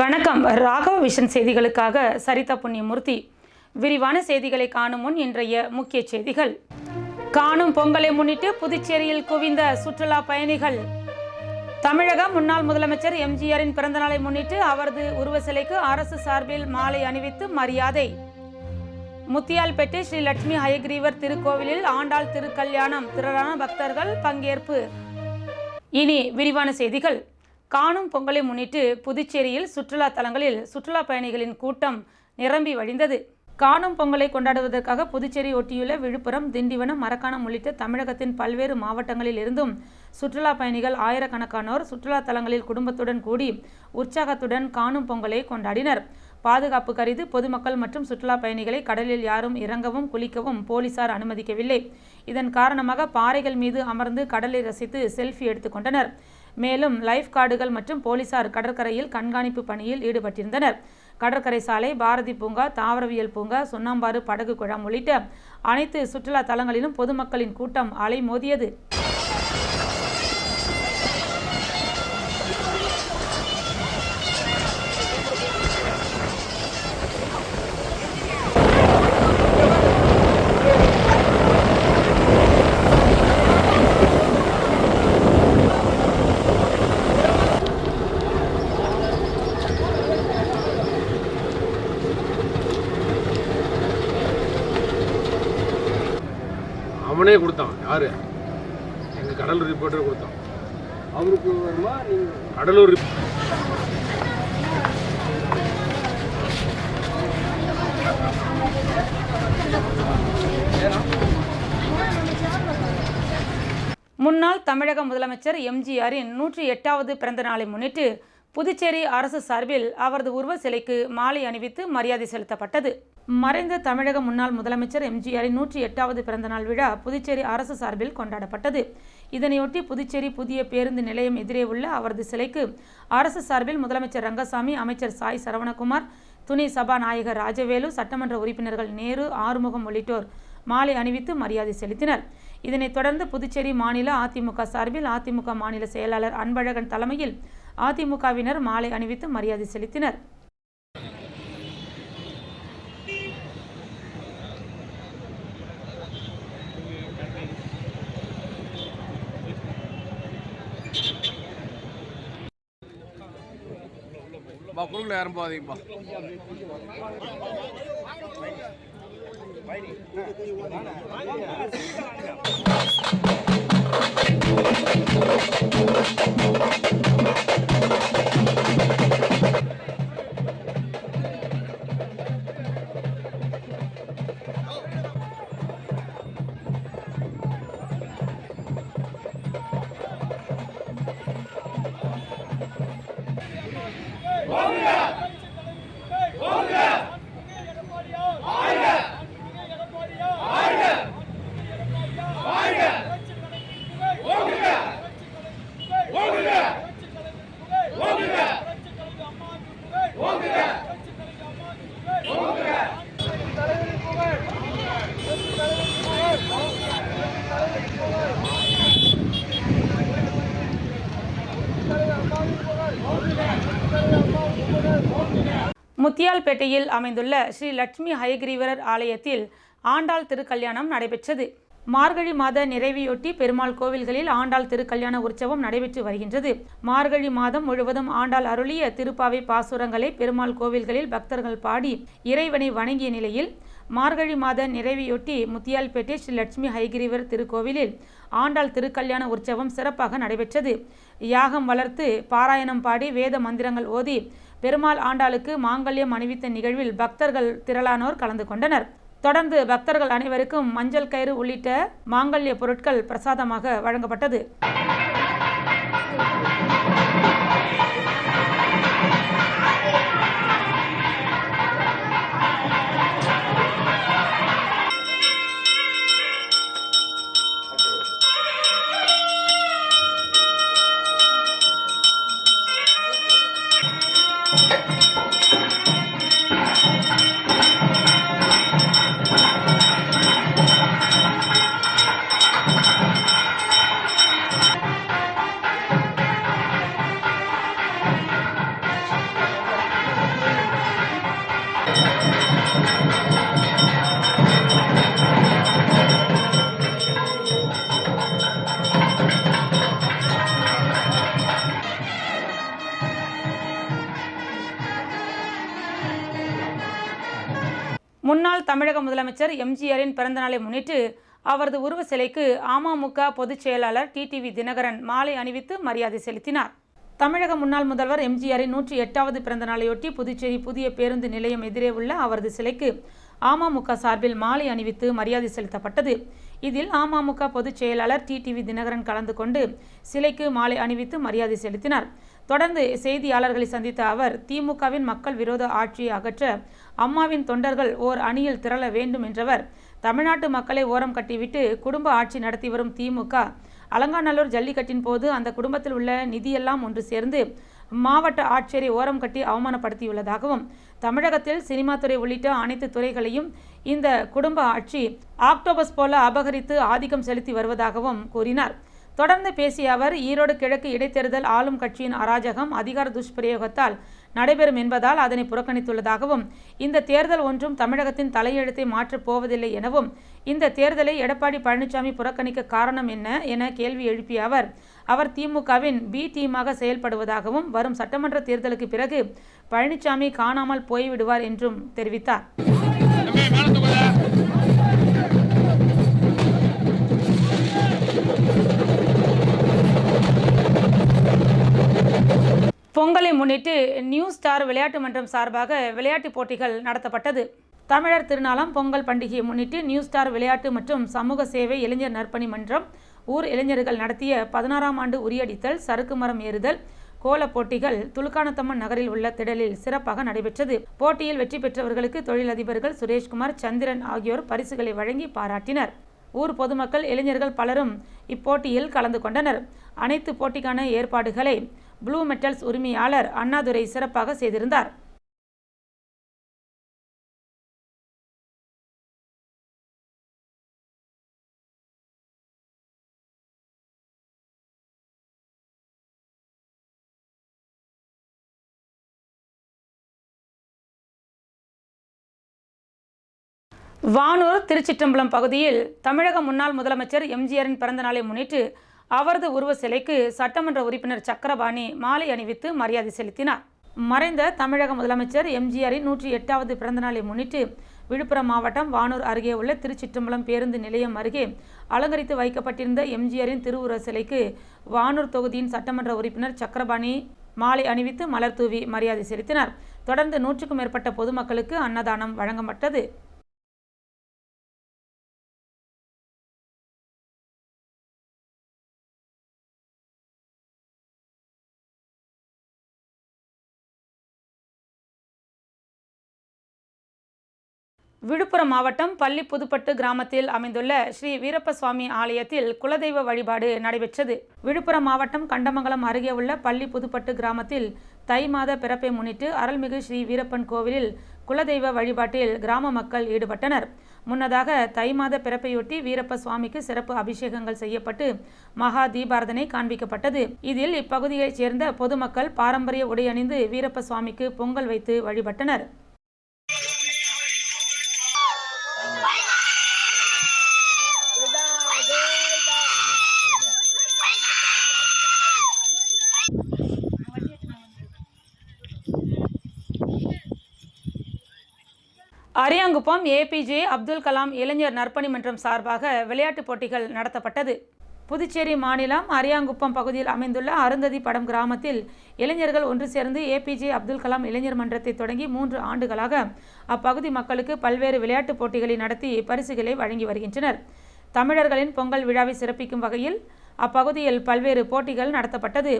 வணக்கம். ராகவ விஷன் செய்திகளுக்காக சரிதா புண்ணியமூர்த்தி. விரிவான செய்திகளை காணும் முன் இன்றைய முக்கிய செய்திகள். காணும் பொங்கலை முன்னிட்டு புதுச்சேரியில் குவிந்த சுற்றுலா பயணிகள். தமிழக முன்னாள் முதலமைச்சர் எம்ஜிஆரின் பிறந்தநாளை முன்னிட்டு அவரது உருவ சிலைக்கு அரசு சார்பில் மாலை அணிவித்து மரியாதை. முத்தியால்பேட்டை ஸ்ரீ லட்சுமி ஹயக்ரீவர் திருக்கோவிலில் ஆண்டாள் திருக்கல்யாணம். திரளான பக்தர்கள் பங்கேற்பு. இனி விரிவான செய்திகள். காணும் பொங்கலை முன்னிட்டு புதுச்சேரியில் சுற்றுலா தலங்களில் சுற்றுலா பயணிகளின் கூட்டம் நிரம்பி வழிந்தது. காணும் பொங்கலை கொண்டாடுவதற்காக புதுச்சேரி ஒட்டியுள்ள விழுப்புரம் திண்டிவனம் மரக்காணம் உள்ளிட்ட தமிழகத்தின் பல்வேறு மாவட்டங்களில் இருந்தும் சுற்றுலா பயணிகள் ஆயிரக்கணக்கானோர் சுற்றுலா தலங்களில் குடும்பத்துடன் கூடி உற்சாகத்துடன் காணும் பொங்கலை கொண்டாடினர். பாதுகாப்பு கருதி பொதுமக்கள் மற்றும் சுற்றுலா பயணிகளை கடலில் யாரும் இறங்கவும் குளிக்கவும் போலீசார் அனுமதிக்கவில்லை. இதன் காரணமாக பாறைகள் மீது அமர்ந்து கடலை ரசித்து செல்ஃபி எடுத்துக்கொண்டனர் மேலும் லைஃப் கார்டுகள் மற்றும் போலீசார் கடற்கரையில் கண்காணிப்பு பணியில் ஈடுபட்டிருந்தனர். கடற்கரை சாலை பாரதி பூங்கா தாவரவியல் பூங்கா சுண்ணாம்பாறு படகு குழாம் உள்ளிட்ட அனைத்து சுற்றுலா தலங்களிலும் பொதுமக்களின் கூட்டம் அலைமோதியது எங்க கடலூர் அவருக்கு வருமா கடலூர். முன்னாள் தமிழக முதலமைச்சர் எம்ஜிஆரின் நூற்றி எட்டாவது பிறந்த நாளை முன்னிட்டு புதுச்சேரி அரசு சார்பில் அவரது உருவ சிலைக்கு மாலை அணிவித்து மரியாதை செலுத்தப்பட்டது. மறைந்த தமிழக முன்னாள் முதலமைச்சர் எம்ஜிஆரின் நூற்றி எட்டாவது பிறந்தநாள் விழா புதுச்சேரி அரசு சார்பில் கொண்டாடப்பட்டது. இதனையொட்டி புதுச்சேரி புதிய பேருந்து நிலையம் எதிரே உள்ள அவரது சிலைக்கு அரசு சார்பில் முதலமைச்சர் ரங்கசாமி அமைச்சர் சாய் சரவணகுமார் துணை சபாநாயகர் ராஜவேலு சட்டமன்ற உறுப்பினர்கள் நேரு ஆறுமுகம் உள்ளிட்டோர் மாலை அணிவித்து மரியாதை செலுத்தினர். இதனைத் தொடர்ந்து புதுச்சேரி மாநில அதிமுக சார்பில் அதிமுக மாநில செயலாளர் அன்பழகன் தலைமையில் அதிமுகவினர் மாலை அணிவித்து மரியாதை செலுத்தினர். பா குழுவில் யாரும் போகாதீங்கப்பா புதுப்பேட்டையில் அமைந்துள்ள ஸ்ரீ லட்சுமி ஹயகிரீவரர் ஆலயத்தில் ஆண்டாள் திருக்கல்யாணம் நடைபெற்றது. மார்கழி மாத நிறைவையொட்டி பெருமாள் கோவில்களில் ஆண்டாள் திருக்கல்யாண உற்சவம் நடைபெற்று வருகின்றது. மார்கழி மாதம் முழுவதும் ஆண்டாள் அருளிய திருப்பாவை பாசுரங்களை பெருமாள் கோவில்களில் பக்தர்கள் பாடி இறைவனை வணங்கிய நிலையில் மார்கழி மாத நிறைவையொட்டி முத்தியால்பேட்டை ஸ்ரீ லட்சுமி ஹைகிரிவர் திருக்கோவிலில் ஆண்டாள் திருக்கல்யாண உற்சவம் சிறப்பாக நடைபெற்றது. யாகம் வளர்த்து பாராயணம் பாடி வேத மந்திரங்கள் ஓதி பெருமாள் ஆண்டாளுக்கு மாங்கல்யம் அணிவித்த நிகழ்வில் பக்தர்கள் திரளானோர் கலந்து கொண்டனர். தொடர்ந்து பக்தர்கள் அனைவருக்கும் மஞ்சள் கயிறு உள்ளிட்ட மாங்கல்ய பொருட்கள் பிரசாதமாக வழங்கப்பட்டது. முதலமைச்சர் எம்ஜிஆரின் பிறந்தநாளை முன்னிட்டு அவரது உருவ சிலைக்கு அமமுக பொதுச் செயலாளர் டிடிவி தினகரன் மாலை அணிவித்து மரியாதை செலுத்தினார். தமிழக முன்னாள் முதல்வர் எம்ஜிஆரின் நூற்றி எட்டாவது பிறந்த நாளையொட்டி புதுச்சேரி புதிய பேருந்து நிலையம் எதிரே உள்ள அவரது சிலைக்கு அமமுக சார்பில் மாலை அணிவித்து மரியாதை செலுத்தப்பட்டது. இதில் அமமுக பொதுச் செயலாளர் டிடிவி தினகரன் கலந்து கொண்டு சிலைக்கு மாலை அணிவித்து மரியாதை செலுத்தினார். தொடர்ந்து செய்தியாளர்களை சந்தித்த அவர் திமுகவின் மக்கள் விரோத ஆட்சியை அகற்ற அம்மாவின் தொண்டர்கள் ஓர் அணியில் திரள வேண்டும் என்றவர் தமிழ்நாட்டு மக்களை ஓரம் கட்டிவிட்டு குடும்ப ஆட்சி நடத்தி வரும் திமுக அலங்காநல்லூர் ஜல்லிக்கட்டின் போது அந்த குடும்பத்தில் உள்ள நிதியெல்லாம் ஒன்று சேர்ந்து மாவட்ட ஆட்சியரை ஓரம் கட்டி அவமானப்படுத்தியுள்ளதாகவும் தமிழகத்தில் சினிமா துறை உள்ளிட்ட அனைத்து துறைகளையும் இந்த குடும்ப ஆட்சி ஆக்டோபஸ் போல அபகரித்து ஆதிக்கம் செலுத்தி வருவதாகவும் கூறினார். தொடர்ந்து பேசிய அவர் ஈரோடு கிழக்கு இடைத்தேர்தல் ஆளும் கட்சியின் அராஜகம் அதிகார துஷ்பிரயோகத்தால் நடைபெறும் என்பதால் அதனை புறக்கணித்துள்ளதாகவும் இந்த தேர்தல் ஒன்றும் தமிழகத்தின் தலையெழுத்தை மாற்றப் போவதில்லை எனவும் இந்த தேர்தலை எடப்பாடி பழனிசாமி புறக்கணிக்க காரணம் என்ன என கேள்வி எழுப்பிய அவர் அவர் திமுகவின் பி டீமாக செயல்படுவதாகவும் வரும் சட்டமன்ற தேர்தலுக்கு பிறகு பழனிசாமி காணாமல் போய்விடுவார் என்றும் தெரிவித்தார். பொங்கலை முன்னிட்டு நியூ ஸ்டார் விளையாட்டு மன்றம் சார்பாக விளையாட்டுப் போட்டிகள் நடத்தப்பட்டது. தமிழர் திருநாளாம் பொங்கல் பண்டிகையை முன்னிட்டு நியூ ஸ்டார் விளையாட்டு மற்றும் சமூக சேவை இளைஞர் நற்பணி மன்றம் ஊர் இளைஞர்கள் நடத்திய பதினாறாம் ஆண்டு உரியடித்தல் சறுக்கு மரம் ஏறுதல் கோலப் போட்டிகள் துலுக்கானத்தம்மன் நகரில் உள்ள திடலில் சிறப்பாக நடைபெற்றது. போட்டியில் வெற்றி பெற்றவர்களுக்கு தொழிலதிபர்கள் சுரேஷ்குமார் சந்திரன் ஆகியோர் பரிசுகளை வழங்கி பாராட்டினர். ஊர் பொதுமக்கள் இளைஞர்கள் பலரும் இப்போட்டியில் கலந்து கொண்டனர். அனைத்து போட்டிக்கான ஏற்பாடுகளை ப்ளூ மெட்டல்ஸ் உரிமையாளர் அண்ணாதுரை சிறப்பாக செய்திருந்தார். வானூர் திருச்சிற்றம்பலம் பகுதியில் தமிழக முன்னாள் முதலமைச்சர் எம்ஜிஆரின் பிறந்த நாளை முன்னிட்டு அவரது உருவ சிலைக்கு சட்டமன்ற உறுப்பினர் சக்கரபாணி மாலை அணிவித்து மரியாதை செலுத்தினார். மறைந்த தமிழக முதலமைச்சர் எம்ஜிஆரின் நூற்றி எட்டாவது பிறந்தநாளை முன்னிட்டு விழுப்புரம் மாவட்டம் வானூர் அருகே உள்ள திருச்சிற்றம்பலம் பேருந்து நிலையம் அருகே அலங்கரித்து வைக்கப்பட்டிருந்த எம்ஜிஆரின் திருவுருவ சிலைக்கு வானூர் தொகுதியின் சட்டமன்ற உறுப்பினர் சக்கரபாணி மாலை அணிவித்து மலர் தூவி மரியாதை செலுத்தினார். தொடர்ந்து நூற்றுக்கும் மேற்பட்ட பொதுமக்களுக்கு அன்னதானம் வழங்கப்பட்டது. விழுப்புரம் மாவட்டம் பள்ளி புதுப்பட்டு கிராமத்தில் அமைந்துள்ள ஸ்ரீ வீரப்ப சுவாமி ஆலயத்தில் குலதெய்வ வழிபாடு நடைபெற்றது. விழுப்புரம் மாவட்டம் கண்டமங்கலம் அருகே உள்ள பள்ளி புதுப்பட்டு கிராமத்தில் தை மாத பிறப்பை முன்னிட்டு அருள்மிகு ஸ்ரீ வீரப்பன் கோவிலில் குலதெய்வ வழிபாட்டில் கிராம மக்கள் ஈடுபட்டனர். முன்னதாக தை மாத பிறப்பையொட்டி வீரப்ப சுவாமிக்கு சிறப்பு அபிஷேகங்கள் செய்யப்பட்டு மகா தீபாரதனை காண்பிக்கப்பட்டது. இதில் இப்பகுதியைச் சேர்ந்த பொதுமக்கள் பாரம்பரிய உடையணிந்து வீரப்ப சுவாமிக்கு பொங்கல் வைத்து வழிபட்டனர். அரியாங்குப்பம் ஏபிஜே அப்துல் கலாம் இளைஞர் நற்பணி மன்றம் சார்பாக விளையாட்டுப் போட்டிகள் நடத்தப்பட்டது. புதுச்சேரி மாநிலம் அரியாங்குப்பம் பகுதியில் அமைந்துள்ள அருந்ததி படம் கிராமத்தில் இளைஞர்கள் ஒன்று சேர்ந்து ஏபிஜே அப்துல் கலாம் இளைஞர் மன்றத்தை தொடங்கி மூன்று ஆண்டுகளாக அப்பகுதி மக்களுக்கு பல்வேறு விளையாட்டுப் போட்டிகளை நடத்தி பரிசுகளை வழங்கி வருகின்றனர். தமிழர்களின் பொங்கல் விழாவை சிறப்பிக்கும் வகையில் அப்பகுதியில் பல்வேறு போட்டிகள் நடத்தப்பட்டது.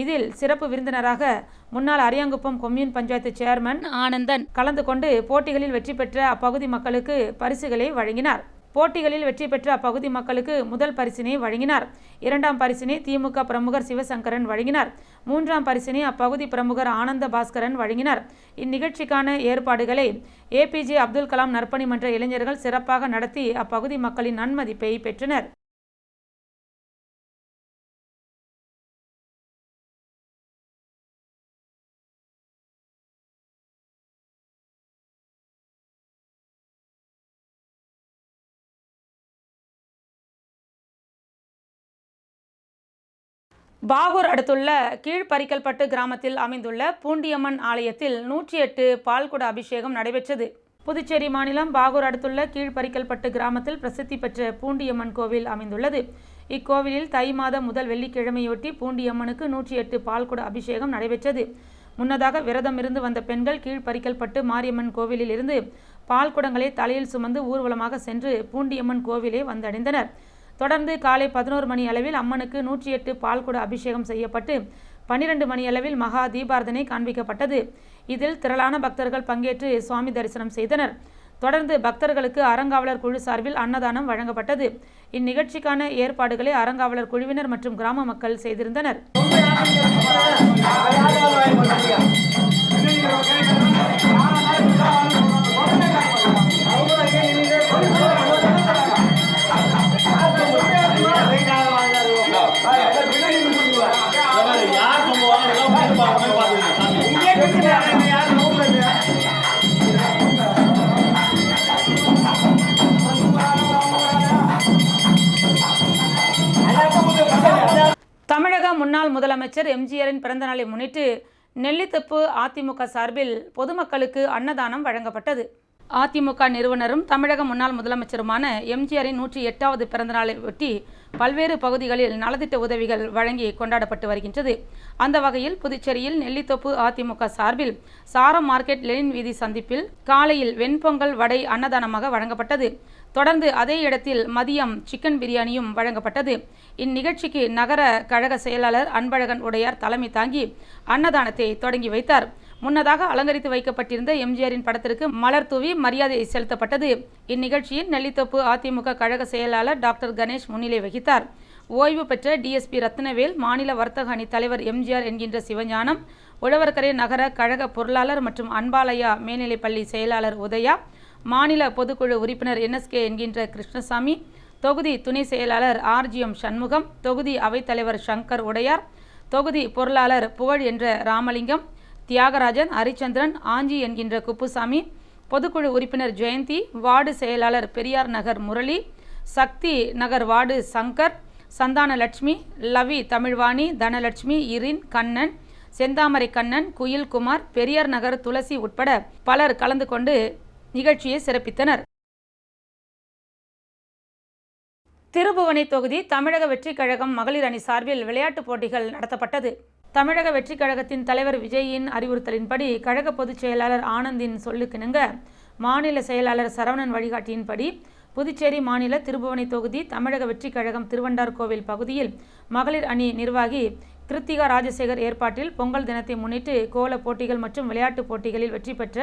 இதில் சிறப்பு விருந்தினராக முன்னாள் அரியாங்குப்பம் கொம்யூன் பஞ்சாயத்து சேர்மன் ஆனந்தன். கலந்து கொண்டு போட்டிகளில் வெற்றி பெற்ற அப்பகுதி மக்களுக்கு பரிசுகளை வழங்கினார். போட்டிகளில் வெற்றி பெற்ற அப்பகுதி மக்களுக்கு முதல் பரிசினை வழங்கினார். இரண்டாம் பரிசினை திமுக பிரமுகர் சிவசங்கரன் வழங்கினார். மூன்றாம் பரிசினை அப்பகுதி பிரமுகர் ஆனந்த பாஸ்கரன் வழங்கினார். இந்நிகழ்ச்சிக்கான ஏற்பாடுகளை ஏபிஜே அப்துல் கலாம் நற்பணி மன்ற இளைஞர்கள் சிறப்பாக நடத்தி அப்பகுதி மக்களின் நன்மதிப்பை பெற்றனர். பாகூர் அடுத்துள்ள கீழ்பரிக்கல்பட்டு கிராமத்தில் அமைந்துள்ள பூண்டியம்மன் ஆலயத்தில் நூற்றி எட்டு பால்குட அபிஷேகம் நடைபெற்றது. புதுச்சேரி மாநிலம் பாகூர் அடுத்துள்ள கீழ்பரிக்கல்பட்டு கிராமத்தில் பிரசித்தி பெற்ற பூண்டியம்மன் கோவில் அமைந்துள்ளது. இக்கோவிலில் தை மாதம் முதல் வெள்ளிக்கிழமையொட்டி பூண்டியம்மனுக்கு நூற்றி எட்டு பால்குட அபிஷேகம் நடைபெற்றது. முன்னதாக விரதம் இருந்து வந்த பெண்கள் கீழ்பரிக்கல்பட்டு மாரியம்மன் கோவிலில் இருந்து பால்குடங்களை தலையில் சுமந்து ஊர்வலமாக சென்று பூண்டியம்மன் கோவிலே வந்தடைந்தனர். தொடர்ந்து காலை பதினோரு மணி அளவில் அம்மனுக்கு நூற்றி எட்டு பால்குட அபிஷேகம் செய்யப்பட்டு பன்னிரண்டு மணி அளவில் மகா தீபாரதனை காண்பிக்கப்பட்டது. இதில் திரளான பக்தர்கள் பங்கேற்று சுவாமி தரிசனம் செய்தனர். தொடர்ந்து பக்தர்களுக்கு அறங்காவலர் குழு சார்பில் அன்னதானம் வழங்கப்பட்டது. இந்நிகழ்ச்சிக்கான ஏற்பாடுகளை அறங்காவலர் குழுவினர் மற்றும் கிராம மக்கள் செய்திருந்தனர். தமிழக முன்னாள் முதலமைச்சர் எம்ஜிஆரின் பிறந்தநாளை முன்னிட்டு நெல்லித்தப்பு அதிமுக சார்பில் பொதுமக்களுக்கு அன்னதானம் வழங்கப்பட்டது. அதிமுக நிறுவனரும் தமிழக முன்னாள் முதலமைச்சருமான எம்ஜிஆரின் நூற்றி எட்டாவது பிறந்தநாளை ஒட்டி பல்வேறு பகுதிகளில் நலத்திட்ட உதவிகள் வழங்கி கொண்டாடப்பட்டு வருகின்றது. அந்த வகையில் புதுச்சேரியில் நெல்லித்தோப்பு அதிமுக சார்பில் சாரம் மார்க்கெட் லெனின் வீதி சந்திப்பில் காலையில் வெண்பொங்கல் வடை அன்னதானமாக வழங்கப்பட்டது. தொடர்ந்து அதே இடத்தில் மதியம் சிக்கன் பிரியாணியும் வழங்கப்பட்டது. இந்நிகழ்ச்சிக்கு நகர கழக செயலாளர் அன்பழகன் உடையார் தலைமை தாங்கி அன்னதானத்தை தொடங்கி வைத்தார். முன்னதாக அலங்கரித்து வைக்கப்பட்டிருந்த எம்ஜிஆரின் படத்திற்கு மலர் தூவி மரியாதை செலுத்தப்பட்டது. இந்நிகழ்ச்சியில் நெல்லித்தோப்பு அதிமுக கழக செயலாளர் டாக்டர் கணேஷ் முன்னிலை வகித்தார். ஓய்வு பெற்ற டிஎஸ்பி ரத்னவேல் மாநில வர்த்தக அணி தலைவர் எம்ஜிஆர் என்கின்ற சிவஞானம் உழவர்கரை நகர கழக பொருளாளர் மற்றும் அன்பாலயா மேல்நிலைப்பள்ளி செயலாளர் உதயா மாநில பொதுக்குழு உறுப்பினர் என்எஸ்கே என்கின்ற கிருஷ்ணசாமி தொகுதி துணை செயலாளர் ஆர்ஜிஎம் சண்முகம் தொகுதி அவைத்தலைவர் சங்கர் உடையார் தொகுதி பொருளாளர் புகழ் என்ற ராமலிங்கம் தியாகராஜன் ஹரிச்சந்திரன் ஆஞ்சி என்கின்ற குப்புசாமி பொதுக்குழு உறுப்பினர் ஜெயந்தி வார்டு செயலாளர் பெரியார் நகர் முரளி சக்தி நகர் வார்டு சங்கர் சந்தான லட்சுமி லவி தமிழ்வாணி தனலட்சுமி இரின் கண்ணன் செந்தாமரை கண்ணன் குயில்குமார் பெரியார் நகர் துளசி உட்பட பலர் கலந்து கொண்டு நிகழ்ச்சியை சிறப்பித்தனர். திருபுவனை தொகுதி தமிழக வெற்றிக் கழகம் மகளிர் அணி சார்பில் விளையாட்டுப் போட்டிகள் நடத்தப்பட்டது. தமிழக வெற்றிக் கழகத்தின் தலைவர் விஜயின் அறிவுறுத்தலின்படி கழக பொதுச் செயலாளர் ஆனந்தின் சொல்லுக்கிணங்க மாநில செயலாளர் சரவணன் வழிகாட்டியின்படி புதுச்சேரி மாநில திருபுவனை தொகுதி தமிழக வெற்றிக் கழகம் திருவண்டார் கோவில் பகுதியில் மகளிர் அணி நிர்வாகி கிருத்திகா ராஜசேகர் ஏற்பாட்டில் பொங்கல் தினத்தை முன்னிட்டு கோல போட்டிகள் மற்றும் விளையாட்டுப் போட்டிகளில் வெற்றி பெற்ற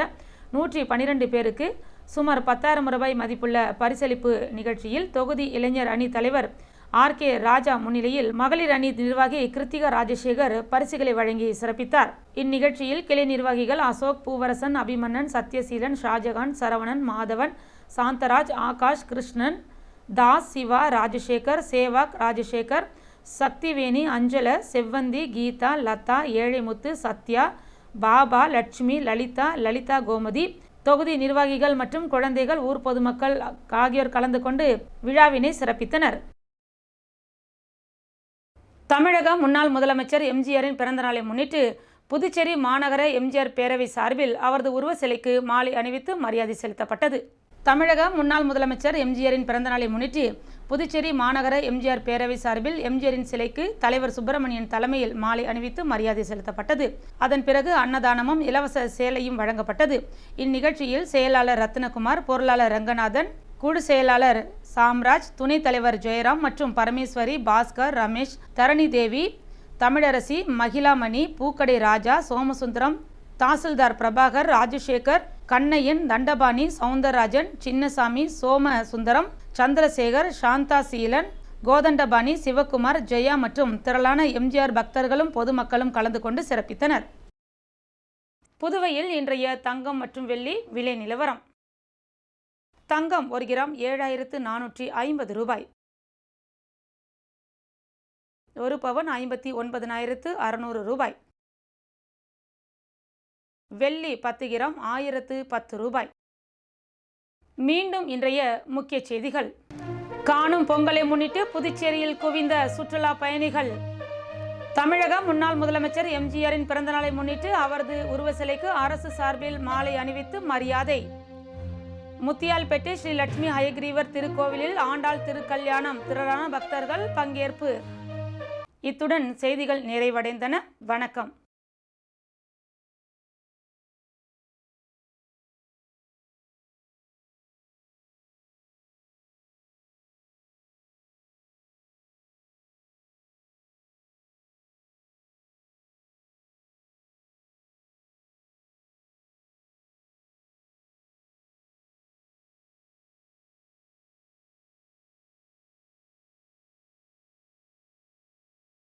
நூற்றி பன்னிரெண்டு பேருக்கு சுமார் பத்தாயிரம் ரூபாய் மதிப்புள்ள பரிசளிப்பு நிகழ்ச்சியில் தொகுதி இளைஞர் அணி தலைவர் ஆர் கே ராஜா முன்னிலையில் மகளிர் அணி நிர்வாகி கிருத்திகா ராஜசேகர் பரிசுகளை வழங்கி சிறப்பித்தார். இந்நிகழ்ச்சியில் கிளை நிர்வாகிகள் அசோக் பூவரசன் அபிமன்னன் சத்யசீலன் ஷாஜகான் சரவணன் மாதவன் சாந்தராஜ் ஆகாஷ் கிருஷ்ணன் தாஸ் சிவா ராஜசேகர் சேவாக் ராஜசேகர் சக்திவேணி அஞ்சல செவ்வந்தி கீதா லதா ஏழைமுத்து சத்யா பாபா லட்சுமி லலிதா லலிதா கோமதி. தொகுதி நிர்வாகிகள் மற்றும் குழந்தைகள் ஊர் பொதுமக்கள் ஆகியோர் கலந்து கொண்டு விழாவினை சிறப்பித்தனர். தமிழக முன்னாள் முதலமைச்சர் எம்ஜிஆரின் பிறந்தநாளை முன்னிட்டு புதுச்சேரி மாநகர எம்ஜிஆர் பேரவை சார்பில் அவரது உருவ சிலைக்கு மாலை அணிவித்து மரியாதை செலுத்தப்பட்டது. தமிழக முன்னாள் முதலமைச்சர் எம்ஜிஆரின் பிறந்தநாளை முன்னிட்டு புதுச்சேரி மாநகர எம்ஜிஆர் பேரவை சார்பில் எம்ஜிஆரின் சிலைக்கு தலைவர் சுப்பிரமணியன் தலைமையில் மாலை அணிவித்து மரியாதை செலுத்தப்பட்டது. அதன் பிறகு அன்னதானமும் இலவச சேலையும் வழங்கப்பட்டது. இந்நிகழ்ச்சியில் செயலாளர் ரத்னகுமார் பொருளாளர் ரங்கநாதன் குழு செயலாளர் சாம்ராஜ் துணைத் தலைவர் ஜெயராம் மற்றும் பரமேஸ்வரி பாஸ்கர் ரமேஷ் தரணி தேவி தமிழரசி மகிழாமணி பூக்கடை ராஜா சோமசுந்தரம் தாசில்தார் பிரபாகர் ராஜசேகர் கண்ணையன் தண்டபாணி சவுந்தரராஜன் சின்னசாமி சோம சுந்தரம் சந்திரசேகர் சாந்தா சீலன் கோதண்டபாணி சிவகுமார் ஜெயா மற்றும் திரளான எம்ஜிஆர் பக்தர்களும் பொதுமக்களும் கலந்து கொண்டு சிறப்பித்தனர். புதுவையில் இன்றைய தங்கம் மற்றும் வெள்ளி விலை நிலவரம். தங்கம் ஒரு கிராம் ஏழாயிரத்து நானூற்றி ஐம்பது ரூபாய். ஒரு பவன் ஐம்பத்தி ஒன்பதனாயிரத்து அறுநூறு ரூபாய். வெள்ளி பத்து கிராம் ஆயிரத்து பத்து ரூபாய். மீண்டும் இன்றைய முக்கிய செய்திகள். காணும் பொங்கலை முன்னிட்டு புதுச்சேரியில் குவிந்த சுற்றுலா பயணிகள். தமிழக முன்னாள் முதலமைச்சர் எம்ஜிஆரின் பிறந்தநாளை முன்னிட்டு அவரது உருவ சிலைக்கு அரசு சார்பில் மாலை அணிவித்து மரியாதை. முத்தியால்பேட்டை ஸ்ரீ லட்சுமி ஹயக்ரீவர் திருக்கோவிலில் ஆண்டாள் திருக்கல்யாணம் திரளான பக்தர்கள் பங்கேற்பு. இத்துடன் செய்திகள் நிறைவடைந்தன. வணக்கம்.